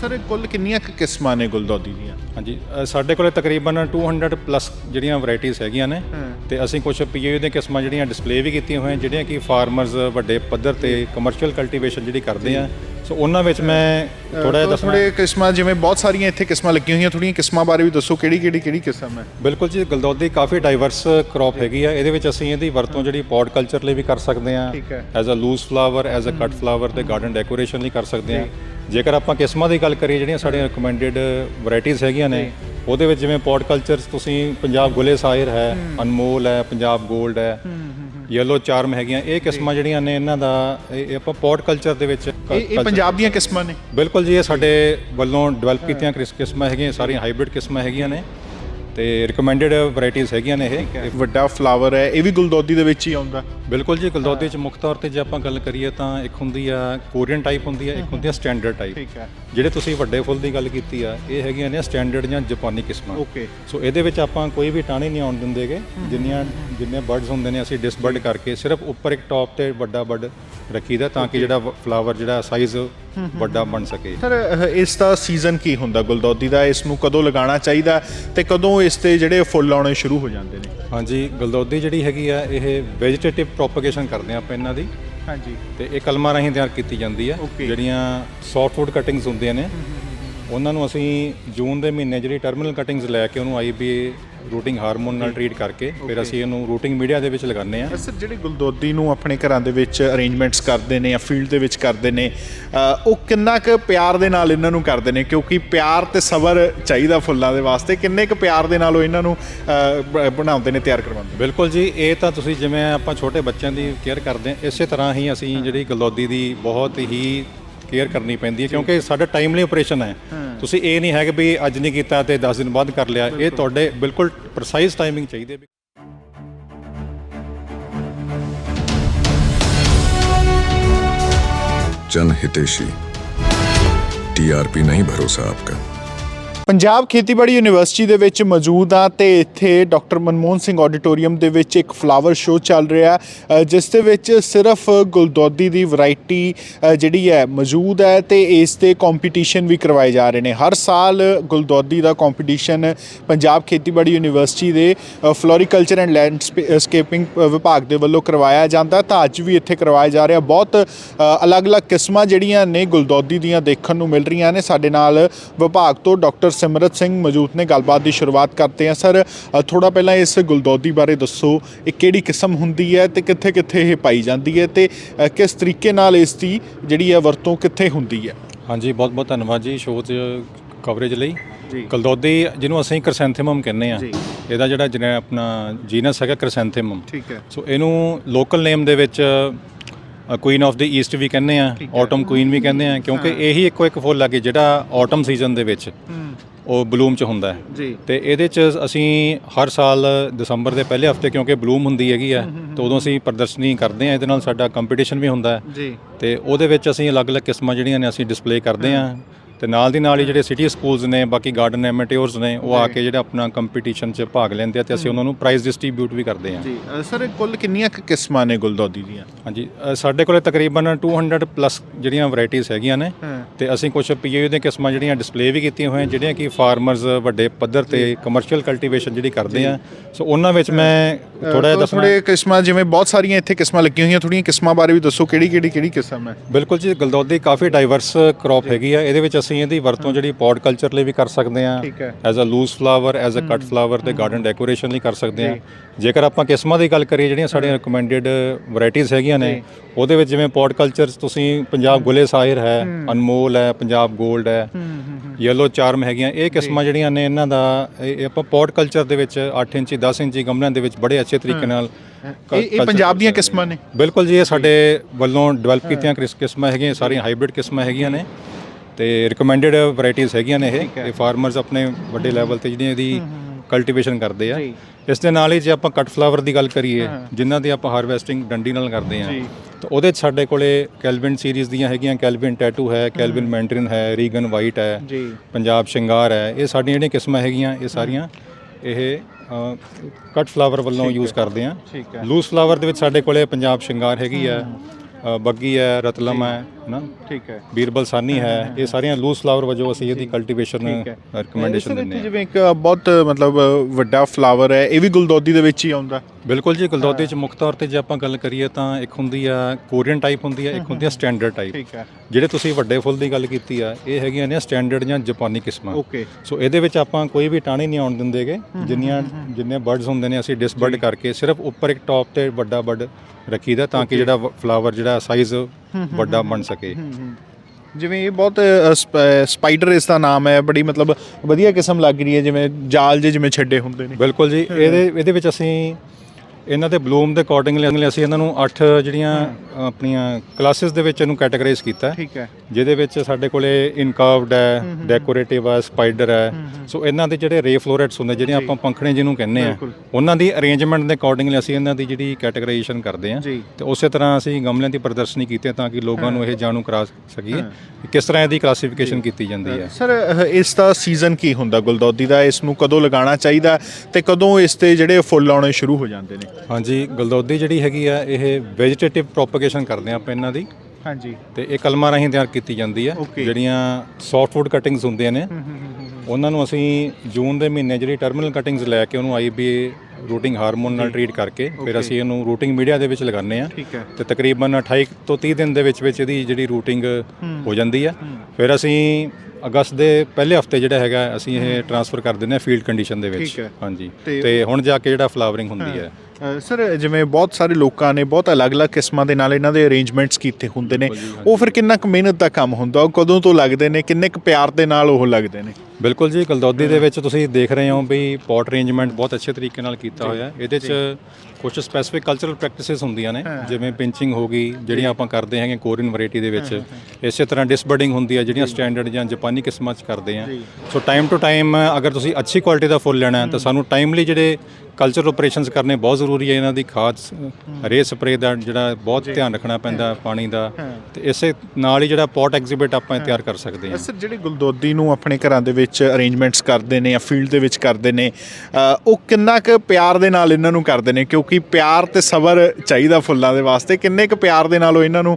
Sir ਕੁੱਲ ਕਿੰਨੀਆਂ ਕੁ ਕਿਸਮਾਂ ਨੇ ਗੁਲਦੌਦੀ ਦੀਆਂ? ਹਾਂਜੀ ਅ, ਸਾਡੇ ਕੋਲੇ ਤਕਰੀਬਨ 200 ਪਲੱਸ ਜਿਹੜੀਆਂ ਵੈਰਾਈਟੀਆਂ ਹੈਗੀਆਂ ਨੇ ਤੇ ਅਸੀਂ ਕੁਝ ਪੀਏ ਦੀਆਂ ਕਿਸਮਾਂ ਜਿਹੜੀਆਂ ਡਿਸਪਲੇ ਵੀ ਕੀਤੀਆਂ ਹੋਈਆਂ ਜਿਹੜੀਆਂ ਕਿ ਫਾਰਮਰਸ ਵੱਡੇ ਪੱਧਰ ਤੇ ਕਮਰਸ਼ੀਅਲ ਕਲਟੀਵੇਸ਼ਨ ਜਿਹੜੀ ਕਰਦੇ ਆ। ਸੋ ਉਹਨਾਂ ਵਿੱਚ ਮੈਂ ਥੋੜਾ ਜਿਹਾ ਦੱਸਣਾ ਥੋੜੇ ਕਿਸਮਾਂ ਜਿਵੇਂ ਬਹੁਤ ਸਾਰੀਆਂ ਇੱਥੇ ਕਿਸਮਾਂ ਲੱਗੀਆਂ ਹੋਈਆਂ ਥੋੜੀਆਂ ਕਿਸਮਾਂ ਬਾਰੇ ਵੀ ਦੱਸੋ ਕਿਹੜੀ ਕਿਹੜੀ ਕਿਹੜੀ ਕਿਸਮ ਹੈ? ਬਿਲਕੁਲ ਜੀ ਗਲਦੌਦੀ ਕਾਫੀ ਡਾਈਵਰਸ ਕ੍ਰੌਪ ਹੈਗੀ ਆ। ਇਹਦੇ ਵਿੱਚ ਅਸੀਂ ਇਹਦੀ ਵਰਤੋਂ ਜਿਹੜੀ ਪੌਟ ਕਲਚਰ ਲਈ ਵੀ ਕਰ ਸਕਦੇ ਆ। ਠੀਕ ਹੈ। As a loose flower as a cut flower ਤੇ ਗਾਰਡਨ ਡੈਕੋਰੇਸ਼ਨ ਲਈ ਕਰ ਸਕਦੇ ਆ। ਜੇਕਰ ਆਪਾਂ ਕਿਸਮਾਂ ਦੀ ਗੱਲ ਕਰੀਏ ਜਿਹੜੀਆਂ ਸਾਡੀਆਂ ਰეკਮੈਂਡਡ ਵੈਰਾਈਟੀਆਂ ਹੈਗੀਆਂ ਨੇ ਉਹਦੇ ਵਿੱਚ ਜਿਵੇਂ ਪੋਰਟ ਕਲਚਰਸ ਤੁਸੀਂ ਪੰਜਾਬ ਗੁਲੇ ਸਾਇਰ ਹੈ ਅਨਮੋਲ ਹੈ ਪੰਜਾਬ ਗੋਲਡ ਹੈ ਯੈਲੋ ਚਾਰਮ ਹੈਗੀਆਂ। ਇਹ ਕਿਸਮਾਂ ਜਿਹੜੀਆਂ ਨੇ ਇਹਨਾਂ ਦਾ ਇਹ ਆਪਾਂ ਪੋਰਟ ਕਲਚਰ ਦੇ ਵਿੱਚ ਇਹ ਪੰਜਾਬ ਦੀਆਂ ਕਿਸਮਾਂ ਨੇ। ਬਿਲਕੁਲ ਜੀ ਇਹ ਸਾਡੇ ਵੱਲੋਂ ਡਿਵੈਲਪ ਕੀਤੀਆਂ ਕਿਸਮਾਂ ਹੈਗੀਆਂ ਸਾਰੀਆਂ ਹਾਈਬ੍ਰਿਡ ਕਿਸਮਾਂ ਹੈਗੀਆਂ ਨੇ। ਤੇ ਰეკਮੈਂਡਡ ਵੈਰਾਈਟੀਆਂ ਹੈਗੀਆਂ ਨੇ ਇਹ। ਵੱਡਾ ਫਲਾਵਰ ਹੈ ਇਹ ਵੀ ਗੁਲਦੌਦੀ ਦੇ ਵਿੱਚ ਹੀ ਆਉਂਦਾ। ਬਿਲਕੁਲ ਜੀ ਗਲਦੌਦੀ ਚ ਮੁੱਖ ਤੌਰ ਤੇ ਜੇ ਆਪਾਂ ਗੱਲ ਕਰੀਏ ਤਾਂ ਇੱਕ ਹੁੰਦੀ ਆ ਕੋਰੀਅਨ ਟਾਈਪ ਹੁੰਦੀ ਆ ਇੱਕ ਹੁੰਦੀ ਆ ਸਟੈਂਡਰਡ ਟਾਈਪ ਠੀਕ ਹੈ। ਜਿਹੜੇ ਤੁਸੀਂ ਵੱਡੇ ਫੁੱਲ ਦੀ ਗੱਲ ਕੀਤੀ ਆ ਇਹ ਹੈਗੀਆਂ ਨੇ ਸਟੈਂਡਰਡ ਜਾਂ ਜਾਪਾਨੀ ਕਿਸਮਾਂ। ਓਕੇ ਸੋ ਇਹਦੇ ਵਿੱਚ ਆਪਾਂ ਕੋਈ ਵੀ ਟਾਣੀ ਨਹੀਂ ਆਉਣ ਦਿੰਦੇਗੇ। ਜਿੰਨੀਆਂ ਜਿੰਨੇ ਬਰਡਸ ਹੁੰਦੇ ਨੇ ਅਸੀਂ ਡਿਸਬਰਡ ਕਰਕੇ ਸਿਰਫ ਉੱਪਰ ਇੱਕ ਟੌਪ ਤੇ ਵੱਡਾ ਬਰਡ ਰੱਖੀਦਾ ਤਾਂ ਕਿ ਜਿਹੜਾ ਫਲਾਵਰ ਜਿਹੜਾ ਸਾਈਜ਼ ਵੱਡਾ ਬਣ ਸਕੇ। ਸਰ ਇਸ ਦਾ ਸੀਜ਼ਨ ਕੀ ਹੁੰਦਾ ਗੁਲਦੌਦੀ ਦਾ? ਇਸ ਨੂੰ ਕਦੋਂ ਲਗਾਉਣਾ ਚਾਹੀਦਾ ਤੇ ਕਦੋਂ ਇਸ ਤੇ ਜਿਹੜੇ ਫੁੱਲ ਆਉਣੇ ਸ਼ੁਰੂ ਹੋ ਜਾਂਦੇ ਨੇ? ਹਾਂਜੀ ਗਲਦੌਦੀ ਜਿਹੜੀ ਹੈਗੀ ਆ ਇਹ ਵੈਜੀਟੇਟਿਵ ਪ੍ਰੋਪਗੇਸ਼ਨ ਕਰਦੇ ਆ ਆਪਾਂ ਇਹਨਾਂ ਦੀ। ਹਾਂਜੀ। ਤੇ ਇਹ ਕਲਮਾਂ ਰਾਹੀਂ ਤਿਆਰ ਕੀਤੀ ਜਾਂਦੀ Okay. ਜਿਹੜੀਆਂ ਸੌਫਟਵੁੱਡ ਕਟਿੰਗਸ ਹੁੰਦੀਆਂ ਨੇ। ਉਹਨਾਂ ਨੂੰ ਅਸੀਂ ਜੂਨ ਦੇ ਮਹੀਨੇ ਜਿਹੜੀ ਟਰਮੀਨਲ ਕਟਿੰਗਸ ਲੈ ਕੇ ਉਹਨੂੰ ਆਈਬੀਏ ਰੂਟਿੰਗ ਹਾਰਮੋਨ ਨਾਲ ਟਰੀਟ ਕਰਕੇ ਫਿਰ ਅਸੀਂ ਇਹਨੂੰ ਰੂਟਿੰਗ ਮੀਡੀਆ ਦੇ ਵਿੱਚ ਲਗਾਉਂਦੇ ਆ ਸਰ ਜਿਹੜੇ ਗੁਲਦੌਦੀ ਨੂੰ ਆਪਣੇ ਘਰਾਂ ਦੇ ਵਿੱਚ ਅਰੇਂਜਮੈਂਟਸ ਕਰਦੇ ਨੇ ਜਾਂ ਫੀਲਡ ਦੇ ਵਿੱਚ ਕਰਦੇ ਨੇ ਉਹ ਕਿੰਨਾ ਕੁ ਪਿਆਰ ਦੇ ਨਾਲ ਇਹਨਾਂ ਨੂੰ ਕਰਦੇ ਨੇ? ਕਿਉਂਕਿ ਪਿਆਰ ਤੇ ਸਬਰ ਚਾਹੀਦਾ ਫੁੱਲਾਂ ਦੇ ਵਾਸਤੇ। ਕਿੰਨੇ ਕੁ ਪਿਆਰ ਦੇ ਨਾਲ ਉਹ ਇਹਨਾਂ ਨੂੰ ਬਣਾਉਂਦੇ ਨੇ ਤਿਆਰ ਕਰਵਾਉਂਦੇ ਨੇ? ਬਿਲਕੁਲ ਜੀ ਇਹ ਤਾਂ ਤੁਸੀਂ ਜਿਵੇਂ ਆਪਾਂ ਛੋਟੇ ਬੱਚਿਆਂ ਦੀ ਕੇਅਰ ਕਰਦੇ ਹਾਂ ਇਸੇ ਤਰ੍ਹਾਂ ਹੀ ਅਸੀਂ ਜਿਹੜੀ ਗਲੌਦੀ ਦੀ ਬਹੁਤ ਹੀ ਕੇਅਰ ਕਰਨੀ ਪੈਂਦੀ ਹੈ ਕਿਉਂਕਿ ਸਾਡਾ ਟਾਈਮਲੀ ਆਪਰੇਸ਼ਨ ਹੈ ਤੁਸੀਂ ਇਹ ਨਹੀਂ ਹੈ ਕਿ ਵੀ ਅੱਜ ਨਹੀਂ ਕੀਤਾ ਤੇ 10 ਦਿਨ ਬਾਅਦ ਕਰ ਲਿਆ ਇਹ ਤੁਹਾਡੇ ਬਿਲਕੁਲ ਪ੍ਰੀਸਾਈਜ਼ ਟਾਈਮਿੰਗ ਚਾਹੀਦੀ ਹੈ जन हितेशी टीआरपी नहीं भरोसा आपका ਪੰਜਾਬ ਖੇਤੀਬਾੜੀ ਯੂਨੀਵਰਸਿਟੀ ਦੇ ਵਿੱਚ ਮੌਜੂਦ ਆ ਤੇ ਇੱਥੇ ਡਾਕਟਰ ਮਨਮੋਹਨ ਸਿੰਘ ਆਡੀਟੋਰੀਅਮ ਦੇ ਵਿੱਚ ਇੱਕ ਫਲਾਵਰ ਸ਼ੋਅ ਚੱਲ ਰਿਹਾ ਜਿਸ ਦੇ ਵਿੱਚ ਸਿਰਫ ਗੁਲਦੌਦੀ ਦੀ ਵੈਰਾਈਟੀ ਜਿਹੜੀ ਹੈ ਮੌਜੂਦ ਹੈ ਤੇ ਇਸ ਤੇ ਕੰਪੀਟੀਸ਼ਨ ਵੀ ਕਰਵਾਏ ਜਾ ਰਹੇ ਨੇ। ਹਰ ਸਾਲ ਗੁਲਦੌਦੀ ਦਾ ਕੰਪੀਟੀਸ਼ਨ ਪੰਜਾਬ ਖੇਤੀਬਾੜੀ ਯੂਨੀਵਰਸਿਟੀ ਦੇ ਫਲੋਰੀਕਲਚਰ ਐਂਡ ਲੈਂਡਸਕੇਪਿੰਗ ਵਿਭਾਗ ਦੇ ਵੱਲੋਂ ਕਰਵਾਇਆ ਜਾਂਦਾ ਤਾਂ ਅੱਜ ਵੀ ਇੱਥੇ ਕਰਵਾਇਆ ਜਾ ਰਿਹਾ। ਬਹੁਤ ਅਲੱਗ-ਅਲੱਗ ਕਿਸਮਾਂ ਜਿਹੜੀਆਂ ਨੇ ਗੁਲਦੌਦੀ ਦੀਆਂ ਦੇਖਣ ਨੂੰ ਮਿਲ ਰਹੀਆਂ ਨੇ। ਸਾਡੇ ਨਾਲ ਵਿਭਾਗ ਤੋਂ ਡਾਕਟਰ ਸਿਮਰਤ ਸਿੰਘ ਮੌਜੂਦ ਨੇ ਗੱਲਬਾਤ ਦੀ ਸ਼ੁਰੂਆਤ ਕਰਦੇ ਹਾਂ। ਸਰ ਥੋੜਾ ਪਹਿਲਾਂ ਇਸ ਗੁਲਦੌਦੀ ਬਾਰੇ ਦੱਸੋ ਇਹ ਕਿਹੜੀ ਕਿਸਮ ਹੁੰਦੀ ਹੈ ਤੇ ਕਿੱਥੇ-ਕਿੱਥੇ ਇਹ ਪਾਈ ਜਾਂਦੀ ਹੈ ਤੇ ਕਿਸ ਤਰੀਕੇ ਨਾਲ ਇਸ ਦੀ ਜਿਹੜੀ ਹੈ ਵਰਤੋਂ ਕਿੱਥੇ ਹੁੰਦੀ ਹੈ? ਹਾਂਜੀ ਬਹੁਤ ਬਹੁਤ ਧੰਨਵਾਦ ਜੀ ਸ਼ੋਅ 'ਚ ਕਵਰੇਜ ਲਈ। ਜੀ। ਗਲਦੌਦੀ ਜਿਹਨੂੰ ਅਸੀਂ ਕ੍ਰਿਸੈਂਥੇਮਮ ਕਹਿੰਦੇ ਆ। ਇਹਦਾ ਜਿਹੜਾ ਆਪਣਾ ਜੀਨਸ ਹੈਗਾ ਕ੍ਰਿਸੈਂਥੇਮਮ। ਠੀਕ ਹੈ। ਸੋ ਇਹਨੂੰ ਲੋਕਲ ਨੇਮ ਦੇ ਵਿੱਚ ਕੁਈਨ ਆਫ ਦੀ ਈਸਟ ਵੀ ਕਹਿੰਦੇ ਆ ਆਟਮ ਕੁਈਨ ਵੀ ਕਹਿੰਦੇ ਆ ਕਿਉਂਕਿ ਇਹੀ ਇੱਕੋ ਇੱਕ ਫੁੱਲ ਆ ਕਿ ਜਿਹੜਾ ਆਟਮ ਸੀਜ਼ਨ ਦੇ ਵਿੱਚ ਉਹ ਬਲੂਮ ਚ ਹੁੰਦਾ ਹੈ। ਜੀ। ਤੇ ਇਹਦੇ ਚ ਅਸੀਂ ਹਰ ਸਾਲ ਦਸੰਬਰ ਦੇ ਪਹਿਲੇ ਹਫ਼ਤੇ ਕਿਉਂਕਿ ਬਲੂਮ ਹੁੰਦੀ ਹੈਗੀ ਆ ਤੇ ਉਦੋਂ ਅਸੀਂ ਪ੍ਰਦਰਸ਼ਨੀ ਕਰਦੇ ਆ ਇਹਦੇ ਨਾਲ ਸਾਡਾ ਕੰਪੀਟੀਸ਼ਨ ਵੀ ਹੁੰਦਾ ਹੈ। ਜੀ। ਤੇ ਉਹਦੇ ਵਿੱਚ ਅਸੀਂ ਅਲੱਗ-ਅਲੱਗ ਕਿਸਮਾਂ ਜਿਹੜੀਆਂ ਨੇ ਅਸੀਂ ਡਿਸਪਲੇ ਕਰਦੇ ਆ ਤੇ ਨਾਲ ਦੀ ਨਾਲ ਹੀ ਜਿਹੜੇ ਸਿਟੀ ਸਕੂਲਸ ਨੇ ਬਾਕੀ ਗਾਰਡਨ ਐਮੇਟਿਓਰਸ ਨੇ ਉਹ ਆ ਕੇ ਜਿਹੜਾ ਆਪਣਾ ਕੰਪੀਟੀਸ਼ਨ 'ਚ ਭਾਗ ਲੈਂਦੇ ਆ ਤੇ ਅਸੀਂ ਉਹਨਾਂ ਨੂੰ ਪ੍ਰਾਈਜ਼ ਡਿਸਟ੍ਰੀਬਿਊਟ ਵੀ ਕਰਦੇ ਆ। ਜੀ ਸਰ ਕੁੱਲ ਕਿੰਨੀਆਂ ਕੁ ਕਿਸਮਾਂ ਨੇ ਗੁਲਦੌਦੀ ਦੀਆਂ? ਹਾਂਜੀ ਸਾਡੇ ਕੋਲੇ ਤਕਰੀਬਨ 200 ਪਲੱਸ ਜਿਹੜੀਆਂ ਵੈਰਾਈਟੀਆਂ ਹੈਗੀਆਂ ਨੇ। ਤੇ ਅਸੀਂ ਕੁਝ ਪੀਏ ਦੀਆਂ ਕਿਸਮਾਂ ਜਿਹੜੀਆਂ ਡਿਸਪਲੇ ਵੀ ਕੀਤੀਆਂ ਹੋਈਆਂ ਜਿਹੜੀਆਂ ਕਿ ਫਾਰਮਰਸ ਵੱਡੇ ਪੱਧਰ ਤੇ ਕਮਰਸ਼ੀਅਲ ਕਲਟੀਵੇਸ਼ਨ ਜਿਹੜੀ ਕਰਦੇ ਆ। ਸੋ ਉਹਨਾਂ ਵਿੱਚ ਮੈਂ ਥੋੜਾ ਜਿਹਾ ਦੱਸਣਾ ਥੋੜੇ ਕਿਸਮਾਂ ਜਿਵੇਂ ਬਹੁਤ ਸਾਰੀਆਂ ਇੱਥੇ ਕਿਸਮਾਂ ਲੱਗੀਆਂ ਹੋਈਆਂ ਥੋੜੀਆਂ ਕਿਸਮਾਂ ਬਾਰੇ ਵੀ ਦੱਸੋ ਕਿਹੜੀ ਕਿਹੜੀ ਕਿਹੜੀ ਕਿਸਮ ਹੈ? ਬਿਲਕੁਲ ਜੀ ਗਲਦੌਦੀ ਕਾਫੀ ਡਾਈਵਰਸ ਕ੍ਰੌਪ ਹੈਗੀ ਆ। ਇਹਦੇ ਵਿੱਚ ਅਸੀਂ ਇਹਦੀ ਵਰਤੋਂ ਜਿਹੜੀ ਪੌਟ ਕਲਚਰ ਲਈ ਵੀ ਕਰ ਸਕਦੇ ਆ। As a loose flower as a cut flower ਤੇ ਗਾਰਡਨ ਡੈਕੋਰੇਸ਼ਨ ਲਈ ਕਰ ਸਕਦੇ ਆ ਜੇਕਰ ਆਪਾਂ ਕਿਸਮਾਂ ਦੀ ਗੱਲ ਕਰੀਏ ਜਿਹੜੀਆਂ ਸਾਡੀਆਂ ਰეკਮੈਂਡਡ ਵੈਰਾਈਟੀਆਂ ਹੈਗੀਆਂ ਨੇ ਉਹਦੇ ਵਿੱਚ ਜਿਵੇਂ ਪੌਟ ਕਲਚਰ ਤੁਸੀਂ ਪੰਜਾਬ ਗੁਲੇ ਸਾਹਿਰ ਹੈ ਅਨਮੋਲ ਹੈ ਪੰਜਾਬ ਗੋਲਡ ਹੈ ਯੈਲੋ ਚਾਰਮ ਹੈਗੀਆਂ ਇਹ ਕਿਸਮਾਂ ਜਿਹੜੀਆਂ ਨੇ ਇਹਨਾਂ ਦਾ ਇਹ ਆਪਾਂ ਪੌਟ ਕਲਚਰ ਦੇ ਵਿੱਚ 8 ਇੰਚੀ 10 ਇੰਚੀ ਗਮਲਿਆਂ ਦੇ ਵਿੱਚ ਬੜੇ ਅੱਛੇ ਤਰੀਕੇ ਨਾਲ ਇਹ ਪੰਜਾਬ ਦੀਆਂ ਕਿਸਮਾਂ ਨੇ। ਬਿਲਕੁਲ ਜੀ ਇਹ ਸਾਡੇ ਵੱਲੋਂ ਡਿਵੈਲਪ ਕੀਤੀਆਂ ਕ੍ਰਿਸ ਕਿਸਮਾਂ ਹੈਗੀਆਂ ਸਾਰੀਆਂ ਹਾਈਬ੍ਰਿਡ ਕਿਸਮਾਂ ਹੈਗੀਆਂ ਨੇ। ਤੇ ਰეკਮੈਂਡਡ ਵੈਰਾਈਟੀਆਂ ਹੈਗੀਆਂ ਨੇ ਇਹ। ਇਹ ਫਾਰਮਰਸ ਆਪਣੇ ਵੱਡੇ ਲੈਵਲ ਤੇ ਜਿਹੜੀਆਂ ਇਹਦੀ ਕਲਟੀਵੇਸ਼ਨ ਕਰਦੇ ਆ। ਇਸ ਦੇ ਨਾਲ ਹੀ ਜੇ ਆਪਾਂ ਕੱਟ ਫਲਾਵਰ ਦੀ ਗੱਲ ਕਰੀਏ ਜਿਨ੍ਹਾਂ ਦੀ ਆਪਾਂ ਹਾਰਵੈਸਟਿੰਗ ਡੰਡੀ ਨਾਲ ਕਰਦੇ ਆ ਤਾਂ ਉਹਦੇ 'ਚ ਸਾਡੇ ਕੋਲੇ ਕੈਲਵਿਨ ਸੀਰੀਜ਼ ਦੀਆਂ ਹੈਗੀਆਂ ਕੈਲਵਿਨ ਟੈਟੂ ਹੈ ਕੈਲਵਿਨ ਮੈਂਟਰਿਨ ਹੈ ਰੀਗਨ ਵਾਈਟ ਹੈ ਜੀ। ਪੰਜਾਬ ਸ਼ਿੰਗਾਰ ਹੈ ਇਹ ਸਾਡੀਆਂ ਜਿਹੜੀਆਂ ਕਿਸਮਾਂ ਹੈਗੀਆਂ ਇਹ ਸਾਰੀਆਂ ਇਹ ਕੱਟ ਫਲਾਵਰ ਵੱਲੋਂ ਯੂਜ਼ ਕਰਦੇ ਆ। ਠੀਕ ਹੈ। ਲੂਜ਼ ਫਲਾਵਰ ਦੇ ਵਿੱਚ ਸਾਡੇ ਕੋਲੇ ਪੰਜਾਬ ਸ਼ਿੰਗਾਰ ਹੈਗੀ ਆ ਅ, ਬੱਗੀ ਹੈ ਰਤਲਮ ਹੈ ਨਾ ਠੀਕ ਹੈ। ਬੀਰਬਲ ਸਾਨੀ ਹੈ ਇਹ ਸਾਰੀਆਂ ਲੂਸ ਫਲਾਵਰ ਵਜੋਂ ਅਸੀਂ ਇਹਦੀ ਕਲਟੀਵੇਸ਼ਨ ਠੀਕ ਹੈ। ਦਿੰਦੇ ਹਾਂ। ਜਿਵੇਂ ਇੱਕ ਬਹੁਤ ਮਤਲਬ ਵੱਡਾ ਫਲਾਵਰ ਹੈ ਇਹ ਵੀ ਗੁਲਦੌਦੀ ਦੇ ਵਿੱਚ ਹੀ ਆਉਂਦਾ। ਬਿਲਕੁਲ ਜੀ ਗੁਲਦੌਦੇ ਚ ਮੁੱਖ ਤੌਰ ਤੇ ਜੇ ਆਪਾਂ ਗੱਲ ਕਰੀਏ ਤਾਂ ਇੱਕ ਹੁੰਦੀ ਆ ਕੋਰੀਅਨ ਟਾਈਪ ਹੁੰਦੀ ਆ ਇੱਕ ਹੁੰਦੀ ਆ ਸਟੈਂਡਰਡ ਟਾਈਪ ਠੀਕ ਹੈ। ਜਿਹੜੇ ਤੁਸੀਂ ਵੱਡੇ ਫੁੱਲ ਦੀ ਗੱਲ ਕੀਤੀ ਆ ਇਹ ਹੈਗੀਆਂ ਨੇ ਸਟੈਂਡਰਡ ਜਾਂ ਜਾਪਾਨੀ ਕਿਸਮਾਂ। ਓਕੇ ਸੋ ਇਹਦੇ ਵਿੱਚ ਆਪਾਂ ਕੋਈ ਵੀ ਟਾਣੀ ਨਹੀਂ ਆਉਣ ਦਿੰਦੇਗੇ ਜਿੰਨੀਆਂ ਜਿੰਨੇ ਬਰਡਸ ਹੁੰਦੇ ਨੇ ਅਸੀਂ ਡਿਸਬਰਡ ਕਰਕੇ ਸਿਰਫ ਉੱਪਰ ਇੱਕ ਟੌਪ ਤੇ ਵੱਡਾ ਬਰਡ ਰੱਖੀਦਾ ਤਾਂ ਕਿ ਜਿਹੜਾ ਫਲਾਵਰ ਜਿਹੜਾ ਸਾਈਜ਼ ਵੱਡਾ ਬਣ ਸਕੇ। ਜਿਵੇਂ ਇਹ ਬਹੁਤ ਅ, ਸਪ- ਸਪਾਈਡਰ ਇਸ ਦਾ ਨਾਮ ਹੈ। ਬੜੀ ਮਤਲਬ ਵਧੀਆ ਕਿਸਮ ਲੱਗ ਰਹੀ ਹੈ ਜਿਵੇਂ ਜਾਲ ਜੇ ਜਿਵੇਂ ਛੱਡੇ ਹੁੰਦੇ ਨੇ। ਬਿਲਕੁਲ ਜੀ ਇਹਦੇ ਇਹਦੇ ਵਿੱਚ ਅਸੀਂ ਇਹਨਾਂ ਦੇ ਬਲੂਮ ਦੇ ਅਕੋਰਡਿੰਗਲੀ ਅਸੀਂ ਇਹਨਾਂ ਨੂੰ 8 ਜਿਹੜੀਆਂ ਆਪਣੀਆਂ ਕਲਾਸਿਸ ਦੇ ਵਿੱਚ ਇਹਨੂੰ ਕੈਟਾਗਰਾਈਜ਼ ਕੀਤਾ। ਠੀਕ ਹੈ। ਜਿਹਦੇ ਵਿੱਚ ਸਾਡੇ ਕੋਲੇ ਇਨਕਾਰਵਡ ਹੈ ਡੈਕੋਰੇਟਿਵ ਹੈ। ਸਪਾਈਡਰ ਹੈ ਸੋ ਇਹਨਾਂ ਦੇ ਜਿਹੜੇ ਰੇ ਫਲੋਰੇਟਸ ਹੁੰਦੇ ਜਿਹੜੀਆਂ ਆਪਾਂ ਪੰਖੜੇ ਜਿਹਨੂੰ ਕਹਿੰਦੇ ਆ। ਉਹਨਾਂ ਦੀ ਅਰੇਂਜਮੈਂਟ ਦੇ ਅਕੋਰਡਿੰਗਲੀ ਅਸੀਂ ਇਹਨਾਂ ਦੀ ਜਿਹੜੀ ਕੈਟਾਗਰਾਈਜੇਸ਼ਨ ਕਰਦੇ ਆ ਤੇ ਉਸੇ ਤਰ੍ਹਾਂ ਅਸੀਂ ਗਮਲਿਆਂ ਦੀ ਪ੍ਰਦਰਸ਼ਨੀ ਕੀਤੀ ਤਾਂ ਕਿ ਲੋਕਾਂ ਨੂੰ ਇਹ ਜਾਣੂ ਕਰਾ ਸਕੀਏ ਕਿ ਕਿਸ ਤਰ੍ਹਾਂ ਇਹਦੀ ਕਲਾਸੀਫਿਕੇਸ਼ਨ ਕੀਤੀ ਜਾਂਦੀ ਹੈ। ਸਰ ਇਸ ਦਾ ਸੀਜ਼ਨ ਕੀ ਹੁੰਦਾ ਗੁਲਦੌਦੀ ਦਾ? ਇਸ ਨੂੰ ਕਦੋਂ ਲਗਾਉਣਾ ਚਾਹੀਦਾ? ਤੇ ਕਦੋਂ ਇਸ ਤੇ ਜਿਹੜੇ ਫੁੱਲ ਆਉਣੇ ਸ਼ੁਰੂ ਹੋ ਜਾਂਦੇ ਨੇ? ਹਾਂਜੀ ਗਲਦੌਦੀ ਜਿਹੜੀ ਹੈਗੀ ਆ ਇਹ ਵੈਜੀਟੇਟਿਵ ਪ੍ਰੋਪਗੇਸ਼ਨ ਕਰਦੇ ਆ ਆਪਾਂ ਇਹਨਾਂ ਦੀ। ਹਾਂਜੀ। ਤੇ ਇਹ ਕਲਮਾਂ ਰਾਹੀਂ ਤਿਆਰ ਕੀਤੀ ਜਾਂਦੀ ਹੈ Okay. ਜਿਹੜੀਆਂ ਸੌਫਟਵੁੱਡ ਕਟਿੰਗਸ ਹੁੰਦੀਆਂ ਨੇ। ਉਹਨਾਂ ਨੂੰ ਅਸੀਂ ਜੂਨ ਦੇ ਮਹੀਨੇ ਜਿਹੜੀ ਟਰਮੀਨਲ ਕਟਿੰਗਸ ਲੈ ਕੇ ਉਹਨੂੰ ਆਈਬੀ ਰੂਟਿੰਗ ਹਾਰਮੋਨ ਨਾਲ ਟ੍ਰੀਟ ਕਰਕੇ ਫਿਰ ਅਸੀਂ ਇਹਨੂੰ ਰੂਟਿੰਗ ਮੀਡੀਆ ਦੇ ਵਿੱਚ ਲਗਾਉਂਦੇ ਆ। ਠੀਕ ਹੈ। ਤੇ ਤਕਰੀਬਨ 28 ਤੋਂ 30 ਦਿਨ ਦੇ ਵਿੱਚ ਵਿੱਚ ਇਹਦੀ ਜਿਹੜੀ ਰੂਟਿੰਗ ਹੋ। ਜਾਂਦੀ ਆ। ਫਿਰ ਅਸੀਂ ਅਗਸਤ ਦੇ ਪਹਿਲੇ ਹਫ਼ਤੇ ਜਿਹੜਾ ਹੈਗਾ ਅਸੀਂ ਇਹ ਟ੍ਰਾਂਸਫਰ ਕਰ ਦਿੰਦੇ ਆ ਫੀਲਡ ਕੰਡੀਸ਼ਨ ਦੇ ਠੀਕ ਵਿੱਚ ਹੈ। ਹਾਂਜੀ। ਤੇ- ਤੇ ਹੁਣ ਜਾ ਕੇ ਜਿਹੜਾ ਫਲਾਵਰਿੰਗ ਹੁੰਦੀ ਹੈ। ਸਰ ਜਿਵੇਂ ਬਹੁਤ ਸਾਰੇ ਲੋਕਾਂ ਨੇ ਬਹੁਤ ਅਲੱਗ-ਅਲੱਗ ਕਿਸਮਾਂ ਦੇ ਨਾਲ ਇਹਨਾਂ ਦੇ ਅਰੇਂਜਮੈਂਟਸ ਕੀਤੇ ਹੁੰਦੇ ਨੇ। ਉਹ ਫਿਰ ਕਿੰਨਾ ਕੁ ਮਿਹਨਤ ਦਾ ਕੰਮ ਹੁੰਦਾ? ਉਹ ਕਦੋਂ ਤੋਂ ਲੱਗਦੇ ਨੇ? ਕਿੰਨੇ ਕੁ ਪਿਆਰ ਦੇ ਨਾਲ ਉਹ ਲੱਗਦੇ ਨੇ? ਬਿਲਕੁਲ ਜੀ ਗਲਦੌਦੀ ਦੇ ਵਿੱਚ ਤੁਸੀਂ ਦੇਖ ਰਹੇ ਹੋ ਵੀ ਪੋਟ ਅਰੇਂਜਮੈਂਟ ਬਹੁਤ ਅੱਛੇ ਤਰੀਕੇ ਨਾਲ ਕੀਤਾ ਹੋਇਆ ਹੈ। ਇਹਦੇ 'ਚ ਕੁਝ ਸਪੈਸੀਫਿਕ ਕਲਚਰਲ ਪ੍ਰੈਕਟਿਸਿਸ ਹੁੰਦੀਆਂ ਨੇ ਜਿਵੇਂ ਪਿੰਚਿੰਗ ਹੋ ਗਈ ਜਿਹੜੀਆਂ ਆਪਾਂ ਕਰਦੇ ਹੈਗੇ ਕੋਰੀਅਨ ਵੈਰਾਈਟੀ ਦੇ ਵਿੱਚ। ਇਸੇ ਤਰ੍ਹਾਂ ਡਿਸਬਰਡਿੰਗ ਹੁੰਦੀ ਹੈ ਜਿਹੜੀਆਂ ਸਟੈਂਡਰਡ ਜਾਂ ਜਾਪਾਨੀ ਕਿਸਮਾਂ 'ਚ ਕਰਦੇ ਆ। ਸੋ ਟਾਈਮ ਟੂ ਟਾਈਮ ਅਗਰ ਤੁਸੀਂ ਅੱਛੀ ਕੁਆਲਿਟੀ ਦਾ ਫੁੱਲ ਲੈਣਾ ਹੈ ਤਾਂ ਸਾਨੂੰ ਟਾਈਮਲੀ ਜਿਹੜੇ ਕਲਚਰਲ ਆਪਰੇਸ਼ਨਸ ਕਰਨੇ ਬਹੁਤ ਜ਼ਰੂਰੀ ਹੈ ਇਹਨਾਂ ਦੀ ਖਾਦ ਰੇ ਸਪਰੇ ਦਾ ਜਿਹੜਾ ਬਹੁਤ ਧਿਆਨ ਰੱਖਣਾ ਪੈਂਦਾ ਪਾਣੀ ਦਾ। ਤੇ ਇਸੇ ਨਾਲ ਹੀ ਜਿਹੜਾ ਪੋਟ ਐਗਜ਼ੀਬਿਟ ਆਪਾਂ ਤਿਆਰ ਕਰ ਸਕਦੇ ਹਾਂ। ਸਰ ਜਿਹੜੇ ਗੁਲਦੌਦੀ ਨੂੰ ਆਪਣੇ ਘਰਾਂ ਦੇ ਵਿੱਚ ਅਰੇਂਜਮੈਂਟਸ ਕਰਦੇ ਨੇ ਜਾਂ ਫੀਲਡ ਦੇ ਵਿੱਚ ਕਰਦੇ ਨੇ ਉਹ ਕਿੰਨਾ ਕੁ ਪਿਆਰ ਦੇ ਨਾਲ ਇਹਨਾਂ ਨੂੰ ਕਰਦੇ ਨੇ? ਕਿਉਂਕਿ ਪਿਆਰ ਤੇ ਸਬਰ ਚਾਹੀਦਾ ਫੁੱਲਾਂ ਦੇ ਵਾਸਤੇ। ਕਿੰਨੇ ਕੁ ਪਿਆਰ ਦੇ ਨਾਲ ਉਹ ਇਹਨਾਂ ਨੂੰ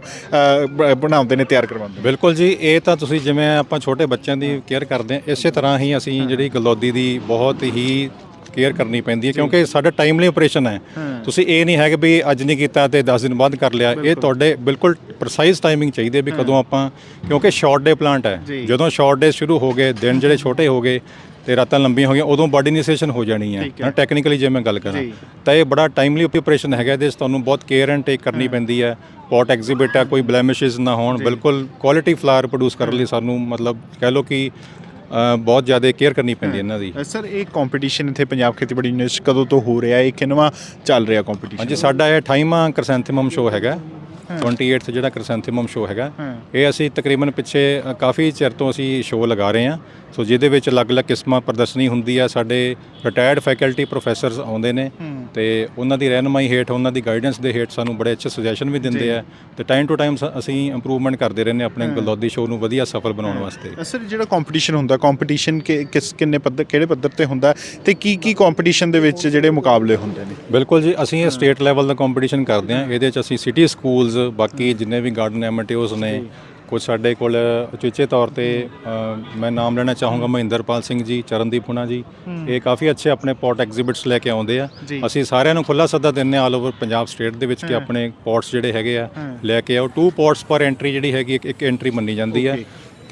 ਬ- ਬਣਾਉਂਦੇ ਨੇ, ਤਿਆਰ ਕਰਵਾਉਂਦੇ ਬਿਲਕੁਲ ਜੀ, ਇਹ ਤਾਂ ਤੁਸੀਂ ਜਿਵੇਂ ਆਪਾਂ ਛੋਟੇ ਬੱਚਿਆਂ ਦੀ ਕੇਅਰ ਕਰਦੇ ਹਾਂ, ਇਸੇ ਤਰ੍ਹਾਂ ਹੀ ਅਸੀਂ ਜਿਹੜੀ ਗਲੌਦੀ ਦੀ ਬਹੁਤ ਹੀ ਕੇਅਰ ਕਰਨੀ ਪੈਂਦੀ ਹੈ ਕਿਉਂਕਿ ਸਾਡਾ ਟਾਈਮਲੀ ਆਪਰੇਸ਼ਨ ਹੈ। ਤੁਸੀਂ ਇਹ ਨਹੀਂ ਹੈ ਕਿ ਵੀ ਅੱਜ ਨਹੀਂ ਕੀਤਾ ਤੇ 10 ਦਿਨ ਬਾਅਦ ਕਰ ਲਿਆ। ਇਹ ਤੁਹਾਡੇ ਬਿਲਕੁਲ ਪ੍ਰੀਸਾਈਜ਼ ਟਾਈਮਿੰਗ ਚਾਹੀਦੀ ਹੈ ਵੀ ਕਦੋਂ ਆਪਾਂ ਕਿਉਂਕਿ ਸ਼ਾਰਟ ਡੇ ਪਲਾਂਟ ਹੈ। ਜਦੋਂ ਸ਼ਾਰਟ ਡੇ ਸ਼ੁਰੂ ਹੋ ਗਏ ਦਿਨ ਜਿਹੜੇ ਛੋਟੇ ਹੋ ਗਏ ਤੇ ਰਾਤਾਂ ਲੰਬੀਆਂ ਹੋ ਗਈਆਂ ਉਦੋਂ ਬਾਡੀ ਇਨੀਸ਼ੀਏਸ਼ਨ ਹੋ ਜਾਣੀ ਹੈ। ਨਾ ਟੈਕਨੀਕਲੀ ਜੇ ਮੈਂ ਗੱਲ ਕਰਾਂ। ਤਾਂ ਇਹ ਬੜਾ ਟਾਈਮਲੀ ਆਪਰੇਸ਼ਨ ਹੈਗਾ ਇਹਦੇ 'ਚ ਤੁਹਾਨੂੰ ਬਹੁਤ ਕੇਅਰ ਐਂਡ ਟੇਕ ਕਰਨੀ ਪੈਂਦੀ ਹੈ। ਪੋਟ ਐਗਜ਼ੀਬਿਟ ਹੈ ਕੋਈ ਬਲੈਮਿਸ਼ਸ ਨਾ ਹੋਣ ਬਿਲਕੁਲ ਕੁਆਲਿਟੀ ਫਲਾਵਰ ਪ੍ਰੋਡਿਊਸ ਕਰਨ ਲਈ ਸਾਨੂੰ ਮਤਲਬ ਕਹਿ ਲਓ ਕਿ ਬਹੁਤ ਜ਼ਿਆਦਾ ਕੇਅਰ ਕਰਨੀ ਪੈਂਦੀ ਇਹਨਾਂ ਦੀ। ਸਰ ਇਹ ਕੰਪੀਟੀਸ਼ਨ ਇੱਥੇ ਪੰਜਾਬ ਖੇਤੀਬਾੜੀ ਯੂਨੀਵਰਸਿਟੀ ਕਦੋਂ ਤੋਂ ਹੋ ਰਿਹਾ? ਹੈ ਇਹ ਕਿੰਨਵਾਂ ਚੱਲ ਰਿਹਾ ਕੰਪੀਟੀਸ਼ਨ ਹਾਂਜੀ ਸਾਡਾ ਇਹ 28ਵਾਂ ਕ੍ਰਸੈਂਥੀਮਮ ਸ਼ੋ ਹੈਗਾ। 28th ਜਿਹੜਾ ਕ੍ਰਸੈਂਥੀਮਮ ਸ਼ੋ ਹੈਗਾ ਹਾਂ। ਇਹ ਅਸੀਂ ਤਕਰੀਬਨ ਪਿੱਛੇ ਅ, ਕਾਫੀ ਚਿਰ ਤੋਂ ਅਸੀਂ ਸ਼ੋ ਲਗਾ ਰਹੇ ਹਾਂ। ਸੋ ਜਿਹਦੇ ਵਿੱਚ ਅਲੱਗ-ਅਲੱਗ ਕਿਸਮਾਂ ਪ੍ਰਦਰਸ਼ਨੀ ਹੁੰਦੀ ਆ ਸਾਡੇ ਰਿਟਾਇਰਡ ਫੈਕਲਟੀ ਪ੍ਰੋਫੈਸਰਸ ਆਉਂਦੇ ਨੇ ਤੇ ਉਹਨਾਂ ਦੀ ਰਹਿਨਮਾਈ ਹੇਠ ਉਹਨਾਂ ਦੀ ਗਾਈਡੈਂਸ ਦੇ ਹੇਠ ਸਾਨੂੰ ਬੜੇ ਅੱਛੇ ਸੁਜੈਸ਼ਨ ਵੀ ਦਿੰਦੇ ਆ। ਤੇ ਟਾਈਮ ਟੂ ਟਾਈਮ ਅਸੀਂ ਇੰਪਰੂਵਮੈਂਟ ਕਰਦੇ ਰਹਿੰਦੇ ਆਪਣੇ ਗਲੌਦੀ ਸ਼ੋ ਨੂੰ ਵਧੀਆ ਸਫਲ ਬਣਾਉਣ ਵਾਸਤੇ। ਅ, ਸਰ ਜਿਹੜਾ ਕੰਪੀਟੀਸ਼ਨ ਹੁੰਦਾ ਕੰਪੀਟੀਸ਼ਨ ਕਿਸ ਕਿੰਨੇ ਪੱਧਰ ਕਿਹੜੇ ਪੱਧਰ ਤੇ ਹੁੰਦਾ ਤੇ ਕੀ ਕੀ ਕੰਪੀਟੀਸ਼ਨ ਦੇ ਵਿੱਚ ਜਿਹੜੇ ਮੁਕਾਬਲੇ ਹੁੰਦੇ ਨੇ? ਬਿਲਕੁਲ ਜੀ ਅਸੀਂ ਇਹ ਸਟੇਟ ਲੈਵਲ ਦਾ ਕੰਪੀਟੀਸ਼ਨ ਕਰਦੇ ਹਾਂ। ਇਹਦੇ ਚ ਅਸੀਂ ਸਿਟੀ ਸਕੂਲਸ ਬਾਕੀ ਜਿੰਨੇ ਵੀ ਗਾਰਡਨ ਐਮਟੀਓਸ ਨੇ ਕੁਝ ਸਾਡੇ ਕੋਲ ਉਚੇਚੇ ਤੌਰ ਤੇ ਮੈਂ ਨਾਮ ਲੈਣਾ ਚਾਹੂੰਗਾ ਮਹਿੰਦਰਪਾਲ ਸਿੰਘ ਜੀ ਚਰਨਦੀਪ ਹੁਣਾ ਜੀ। ਇਹ ਕਾਫੀ ਅੱਛੇ ਆਪਣੇ ਪੌਟ ਐਗਜ਼ੀਬਿਟਸ ਲੈ ਕੇ ਆਉਂਦੇ ਆ। ਅਸੀਂ ਸਾਰਿਆਂ ਨੂੰ ਖੁੱਲਾ ਸੱਦਾ ਦਿੰਨੇ ਆਲ ਓਵਰ ਪੰਜਾਬ ਸਟੇਟ ਦੇ ਵਿੱਚ ਕਿ ਆਪਣੇ ਪੌਟਸ ਜਿਹੜੇ ਹੈਗੇ ਆ ਲੈ ਕੇ ਆਓ। ਟੂ ਪੌਟਸ ਪਰ ਐਂਟਰੀ ਜਿਹੜੀ ਹੈਗੀ ਇੱਕ- ਇੱਕ ਐਂਟਰੀ ਮੰਨੀ ਜਾਂਦੀ ਹੈ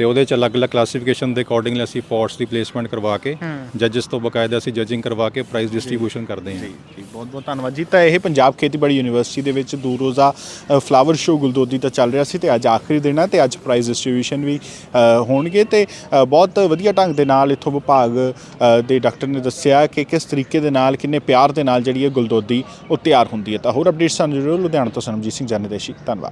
ਤੇ ਉਹਦੇ ਚ ਅਲੱਗ-ਅਲੱਗ ਕਲਾਸੀਫਿਕੇਸ਼ਨ ਦੇ ਅਕੋਰਡਿੰਗਲੀ ਅਸੀਂ ਪੌਟਸ ਦੀ ਪਲੇਸਮੈਂਟ ਕਰਵਾ ਕੇ ਜੱਜਸ ਤੋਂ ਬਕਾਇਦਾ ਅਸੀਂ ਜੱਜਿੰਗ ਕਰਵਾ ਕੇ ਪ੍ਰਾਈਜ਼ ਡਿਸਟ੍ਰੀਬਿਊਸ਼ਨ ਕਰਦੇ ਹਾਂ। ਜੀ ਬਹੁਤ ਬਹੁਤ ਧੰਨਵਾਦ ਜੀ। ਤਾਂ ਇਹ ਪੰਜਾਬ ਖੇਤੀਬਾੜੀ ਯੂਨੀਵਰਸਿਟੀ ਦੇ ਵਿੱਚ ਦੋ ਰੋਜ਼ਾ ਫਲਾਵਰ ਸ਼ੋ ਗੁਲਦੋਦੀ ਦਾ ਚੱਲ ਰਿਹਾ ਸੀ ਤੇ ਅੱਜ ਆਖਰੀ ਦਿਨ ਹੈ ਤੇ ਅੱਜ ਪ੍ਰਾਈਜ਼ ਡਿਸਟ੍ਰੀਬਿਊਸ਼ਨ ਵੀ ਹੋਣਗੇ ਤੇ ਬਹੁਤ ਵਧੀਆ ਢੰਗ ਦੇ ਨਾਲ ਇੱਥੋਂ ਵਿਭਾਗ ਦੇ ਡਾਕਟਰ ਨੇ ਦੱਸਿਆ ਕਿ ਕਿਸ ਤਰੀਕੇ ਦੇ ਨਾਲ ਕਿੰਨੇ ਪਿਆਰ ਦੇ ਨਾਲ ਜਿਹੜੀ ਇਹ ਗੁਲਦੋਦੀ ਉਹ ਤਿਆਰ ਹੁੰਦੀ ਹੈ। ਤਾਂ ਹੋਰ ਅਪਡੇਟਸ ਸਾਨੂੰ ਜ਼ਰੂਰ ਲੁਧਿਆਣਾ ਤੋਂ ਸਰਮਜੀਤ ਸਿੰਘ ਜਾਨੇ ਦੇਸ਼ੀ ਧੰਨਵਾਦ।